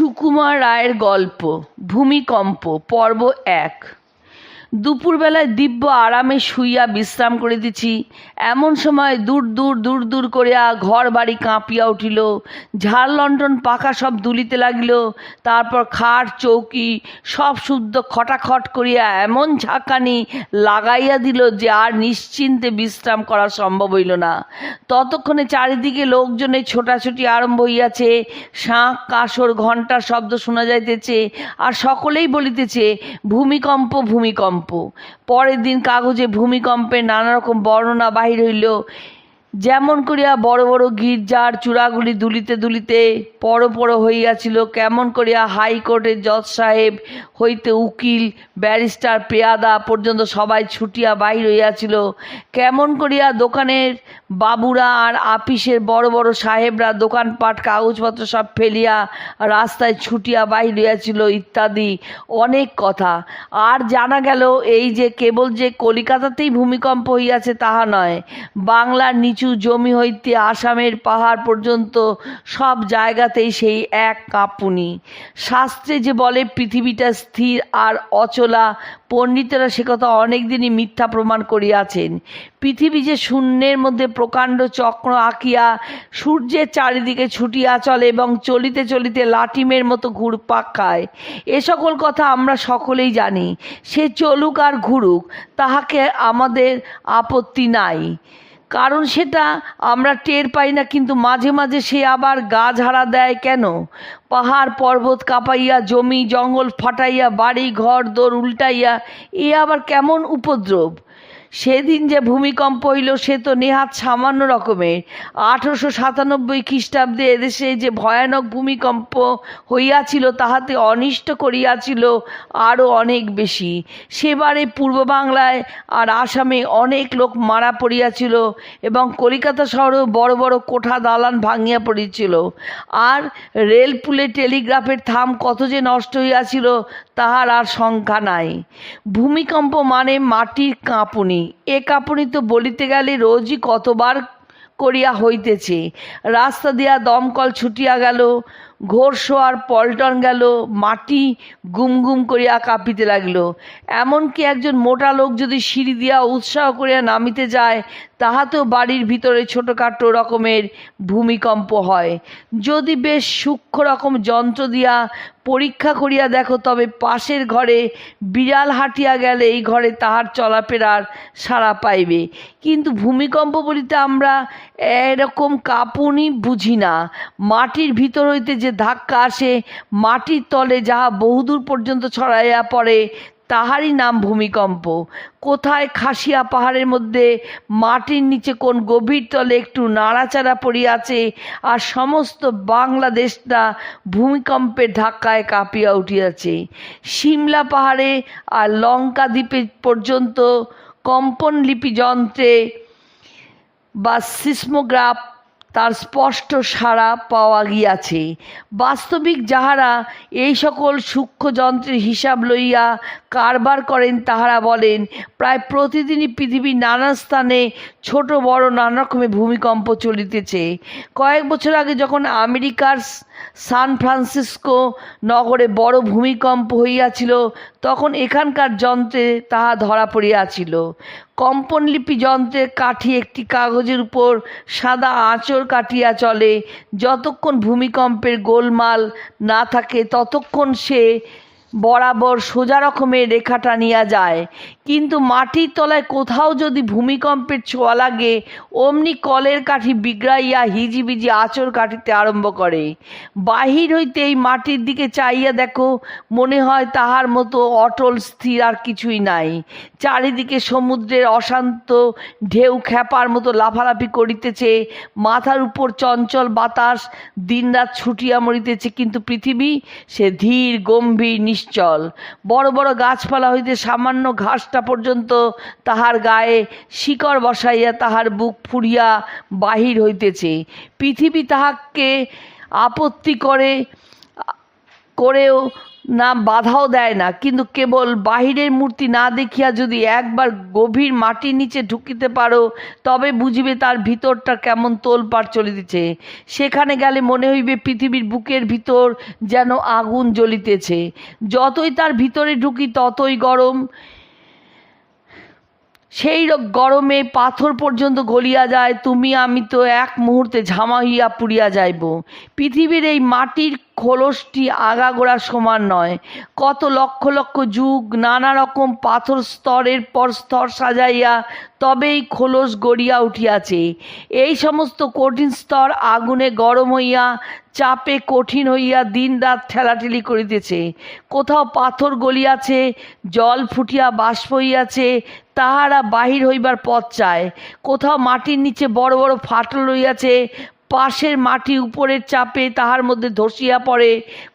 সুকুমার রায়ের গল্প ভূমিকম্প পর্ব এক। দুপুরবেলায় দিব্য আরামে শুইয়া বিশ্রাম করিতেছি এমন সময় দূর দূর দূর দূর করিয়া ঘর বাড়ি কাঁপিয়া উঠিল। ঝাড় লণ্ঠন পাখা সব দুলিতে লাগিল। তারপর খাট, চৌকি সব শুদ্ধ খটাখট করিয়া এমন ঝাঁকানি লাগাইয়া দিল যে আর নিশ্চিন্তে বিশ্রাম করা সম্ভব হইল না। ততক্ষণে চারিদিকে লোকজনের ছোটাছুটি আরম্ভ হইয়াছে। শাঁখ কাসর ঘণ্টার শব্দ শোনা যাইতেছে আর সকলেই বলিতেছে, ভূমিকম্প ভূমিকম্প। পরের দিন কাগজে ভূমিকম্পের নানা রকম বর্ণনা বাহির হইল। যেমন করিয়া বড় বড় গির্জার চূড়াগুলি দুলিতে দুলিতে পড়ো পর হইয়াছিল, কেমন করিয়া হাইকোর্টের জজ সাহেব হইতে উকিল, ব্যারিস্টার, পেয়াদা পর্যন্ত সবাই ছুটিয়া বাহির হইয়াছিল, কেমন করিয়া দোকানের বাবুরা আর আপিসের বড় বড় সাহেবরা দোকানপাট, কাগজপত্র সব ফেলিয়া রাস্তায় ছুটিয়া বাহির হইয়াছিল ইত্যাদি অনেক কথা। আর জানা গেল, এই যে কেবল যে কলিকাতাতেই ভূমিকম্প হইয়াছে তাহা নয়, বাংলার নিচু জমি হইতে আসামের পাহাড় পর্যন্ত সব জায়গাতেই সেই এক কাঁপুনি। শাস্ত্রে যে বলে, পৃথিবীটা স্থির আর অচলা পণ্ডিতেরা সে কথা অনেক দিনই মিথ্যা প্রমাণ করিয়াছেন। পৃথিবী যে শূন্যের মধ্যে প্রকাণ্ড চক্র আঁকিয়া সূর্যের চারিদিকে ছুটিয়া চলে এবং চলিতে চলিতে লাটিমের মতো ঘুরপাক খায়, এ সকল কথা আমরা সকলেই জানি। সে চলুক আর ঘুরুক, তাহাকে আমাদের আপত্তি নাই। কারণ সেটা আমরা টের পাই না, কিন্তু মাঝে মাঝে সে আবার গা ঝাড়া দেয় কেন? পাহাড়, পর্বত কাঁপাইয়া, জমি, জঙ্গল ফাটাইয়া, বাড়ি, ঘর, দোর উল্টাইয়া, এ আবার কেমন উপদ্রব? সেদিন যে ভূমিকম্প হইল, সে তো নেহাত সামান্য রকমের। আঠেরোশো সাতানব্বই খ্রিস্টাব্দে এদেশে যে ভয়ানক ভূমিকম্প হইয়াছিল, তাহাতে অনিষ্ট করিয়াছিল আরও অনেক বেশি। সেবারে পূর্ব বাংলায় আর আসামে অনেক লোক মারা পড়িয়াছিল এবং কলিকাতা শহরেও বড় বড় কোঠা দালান ভাঙিয়া পড়িয়াছিল আর রেল পুলে টেলিগ্রাফের থাম কত যে নষ্ট হইয়াছিল, তাহার আর সংখ্যা নাই। ভূমিকম্প মানে মাটির কাঁপুনি। এ কাঁপুনি তো বলিতে গেলে রোজই কতবার করিয়া হইতেছে। রাস্তা দিয়া দমকল ছুটিয়া গেল ঘোরসোয়ার পল্টন গেল, মাটি গুম গুম করিয়া কাঁপিতে লাগিল। এমনকি একজন মোটা লোক যদি সিঁড়ি দিয়া উৎসাহ করিয়া নামিতে যায়, তাহাতেও বাড়ির ভিতরে ছোটোখাটো রকমের ভূমিকম্প হয়। যদি বেশ সূক্ষ্ম রকম যন্ত্র দিয়া পরীক্ষা করিয়া দেখো, তবে পাশের ঘরে বিড়াল হাঁটিয়া গেলে এই ঘরে তাহার চলাফেরার সাড়া পাইবে। কিন্তু ভূমিকম্প বলিতে আমরা এরকম কাঁপুনি বুঝি না। মাটির ভিতর হইতে যে ধাক্কা আসে, মাটির তলে যাহা বহুদূর পর্যন্ত ছড়াইয়া পড়ে, তাহারই নাম ভূমিকম্প। কোথায় খাসিয়া পাহাড়ের মধ্যে, মাটির নিচে কোন গভীর তলে একটু নাড়াচাড়া পড়িয়াছে, আর সমস্ত বাংলাদেশটা ভূমিকম্পের ধাক্কায় কাঁপিয়া উঠিয়াছে। সিমলা পাহাড়ে আর লঙ্কা দ্বীপে পর্যন্ত কম্পন লিপি যন্ত্রে বা সিসমোগ্রাফ তার স্পষ্ট সাড়া পাওয়া গিয়াছে। বাস্তবিক যাহারা এই সকল সূক্ষ্ম যন্ত্রের হিসাব লইয়া কারবার করেন, তাহারা বলেন, প্রায় প্রতিদিনই পৃথিবীর নানা স্থানে ছোট বড় নানা রকমের ভূমিকম্প চলিতেছে। কয়েক বছর আগে যখন আমেরিকার সান ফ্রান্সিসকো নগরে বড় ভূমিকম্প হইয়াছিল, তখন এখানকার যন্ত্রে তাহা ধরা পড়িয়াছিল। কম্পনলিপি যন্ত্রের কাঠি একটি কাগজের উপর সাদা আঁচড় কাটিয়া চলে। যতক্ষণ ভূমিকম্পের গোলমাল না থাকে, ততক্ষণ সে বরাবর সোজা রকমের রেখা টানিয়া যায়। কিন্তু মাটির তলায় কোথাও যদি ভূমিকম্পের ছোঁয়া লাগে, অমনি কলের কাঠি বিগড়াইয়া হিজিবিজি আঁচড় কাটিতে আরম্ভ করে। বাহির হইতে এই মাটির দিকে চাইয়া দেখো, মনে হয় তাহার মতো অটল, স্থির আর কিছুই নাই। চারিদিকে সমুদ্রের অশান্ত ঢেউ খ্যাপার মতো লাফালাফি করিতেছে, মাথার উপর চঞ্চল বাতাস দিনরাত ছুটিয়া মরিতেছে, কিন্তু পৃথিবী সে ধীর, গম্ভীর, নিশ্চল। বড় বড় গাছপালা হইতে সামান্য ঘাসটা পর্যন্ত তাহার গায়ে শিকড় বসাইয়া তাহার বুক ফুরিয়া বাহির হইতেছে। পৃথিবী তাহাকে আপত্তি করে, করেও না, বাধাও দেয় না। কিন্তু কেবল বাহিরের মূর্তি না দেখিয়া যদি একবার গভীর মাটির নিচে ঢুকিতে পারো, তবে বুঝিবে তার ভিতরটা কেমন তোলপাড় চলিতেছে। সেখানে গেলে মনে হইবে পৃথিবীর বুকের ভিতর যেন আগুন জ্বলিতেছে। যতই তার ভিতরে ঢুকি, ততই গরম। সেই গরমে পাথর পর্যন্ত গলিয়া যায়, তুমি আমি তো এক মুহূর্তে ঝামা হইয়া পুড়িয়া যাইব। পৃথিবীর এই মাটির খোলসটি আগাগোড়া সমান নয়। কত লক্ষ লক্ষ যুগ নানা রকম পাথর স্তরের পর স্তর সাজাইয়া তবেই খোলস গড়িয়া উঠিয়াছে। এই সমস্ত কঠিন স্তর আগুনে গরম হইয়া, চাপে কঠিন হইয়া দিন রাত ঠেলাঠেলি করিতেছে। কোথাও পাথর গলিয়াছে, জল ফুটিয়া বাষ্প হইয়াছে, তাহারা বাহির হইবার পথ চায়। কোথাও মাটির নিচে বড় বড় ফাটল রইয়াছে পাশের মাটি উপরের চাপে তাহার মধ্যে ধসিয়া পড়ে।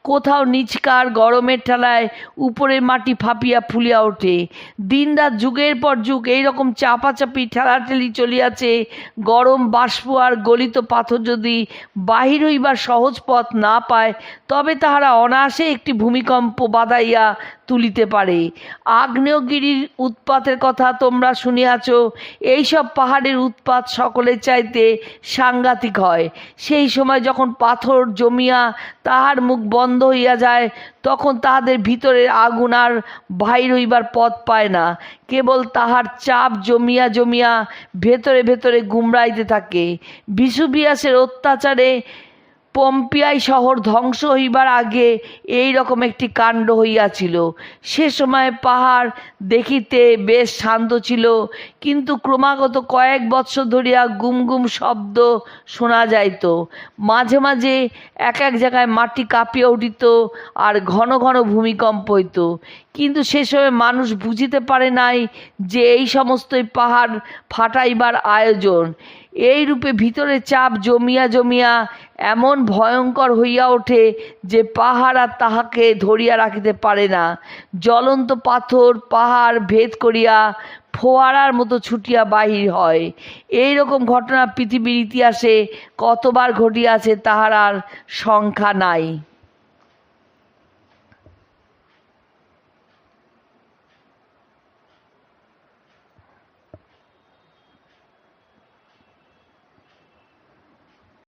কোথাও নিচকার গরমের ঠেলায় উপরের মাটি ফাঁপিয়া ফুলিয়া ওঠে। দিনরাত যুগের পর যুগ এইরকম চাপাচাপি ঠেলাঠেলি চলিয়াছে। গরম বাষ্প আর গলিত পাথর যদি বাহির হইবার সহজ পথ না পায়, তবে তাহারা অনায়াসে একটি ভূমিকম্প বাঁধাইয়া তুলিতে পারে। আগ্নেয়গিরির উৎপাতের কথা তোমরা শুনিয়াছ, এইসব পাহাড়ের উৎপাত সকলের চাইতে সাংঘাতিক হয়। সেই সময় যখন পাথর জমিয়া তাহার মুখ বন্ধ হইয়া যায়, তখন তাহাদের ভিতরের আগুন আর বাহির হইবার পথ পায় না। কেবল তাহার চাপ জমিয়া জমিয়া ভেতরে ভেতরে গুমরাইতে থাকে। বিসুবিয়াসের অত্যাচারে পম্পিয়াই শহর ধ্বংস হইবার আগে এই রকম একটি কাণ্ড হইয়াছিল। সে সময় পাহাড় দেখিতে বেশ শান্ত ছিল, কিন্তু ক্রমাগত কয়েক বৎসর ধরিয়া গুম গুম শব্দ শোনা যাইত। মাঝে মাঝে এক এক জায়গায় মাটি কাঁপিয়া উঠিত আর ঘন ঘন ভূমিকম্প হইত। কিন্তু সে সময় মানুষ বুঝিতে পারে নাই যে এই সমস্তই পাহাড় ফাটাইবার আয়োজন। এই রূপে ভিতরে চাপ জমিয়া জমিয়া এমন ভয়ঙ্কর হইয়া ওঠে যে পাহাড় আর তাহাকে ধরিয়া রাখিতে পারে না। জ্বলন্ত পাথর, পাহাড় ভেদ করিয়া ফোয়ারার মতো ছুটিয়া বাহির হয়। এই রকম ঘটনা পৃথিবীর ইতিহাসে কতবার ঘটিয়াছে তাহার আর সংখ্যা নাই।